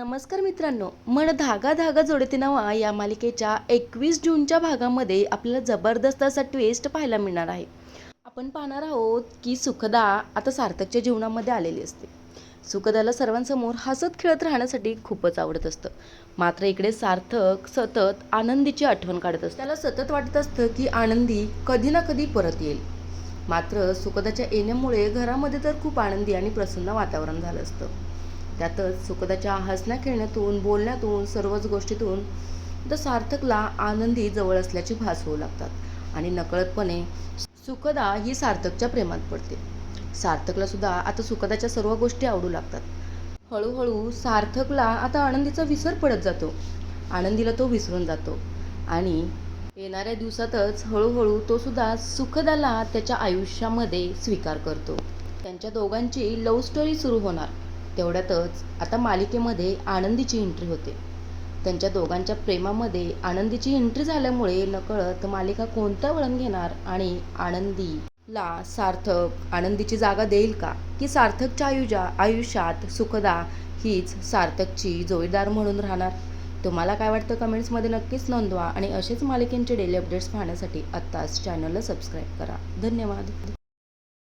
नमस्कार मित्रांनो मन धागा धागा जोडते नावा या मालिकेच्या एकवीस जूनच्या भागामध्ये आपल्याला जबरदस्त असा ट्विस्ट पाहायला मिळणार आहे. आपण पाहणार आहोत की सुखदा आता सार्थकच्या जीवनामध्ये आलेली असते. सुखदाला सर्वांसमोर हसत खेळत राहण्यासाठी खूपच आवडत असतं. मात्र इकडे सार्थक सतत आनंदीची आठवण काढत असतं. त्याला सतत वाटत असतं की आनंदी कधी ना कधी परत येईल. मात्र सुखदाच्या येण्यामुळे घरामध्ये तर खूप आनंदी आणि प्रसन्न वातावरण झालं असतं. त्यातच सुखदाच्या हसण्या खेळण्यातून बोलण्यातून सर्वच गोष्टीतून तर सार्थकला आनंदी जवळ असल्याची भास होऊ लागतात. आणि नकळतपणे सुखदा ही सार्थकच्या प्रेमात पडते. सार्थकला सुद्धा आता सुखदाच्या सर्व गोष्टी आवडू लागतात. हळूहळू सार्थकला आता आनंदीचा विसर पडत जातो. आनंदीला तो विसरून जातो. आणि येणाऱ्या दिवसातच हळूहळू तो सुद्धा सुखदाला त्याच्या आयुष्यामध्ये स्वीकार करतो. त्यांच्या दोघांची लव्ह स्टोरी सुरू होणार. तेवढ्यातच आता मालिकेमध्ये आनंदीची एंट्री होते. त्यांच्या दोघांच्या प्रेमामध्ये आनंदीची एंट्री झाल्यामुळे नकळत मालिका कोणतं वळण घेणार आणि आनंदीला सार्थक आनंदीची जागा देईल का? की सार्थकच्या आयुजा आयुष्यात सुखदा हीच सार्थकची जोडीदार म्हणून राहणार? तुम्हाला काय वाटतं कमेंट्समध्ये नक्कीच नोंदवा आणि असेच मालिकेंचे डेली अपडेट्स पाहण्यासाठी आत्ताच चॅनलला सबस्क्राईब करा. धन्यवाद.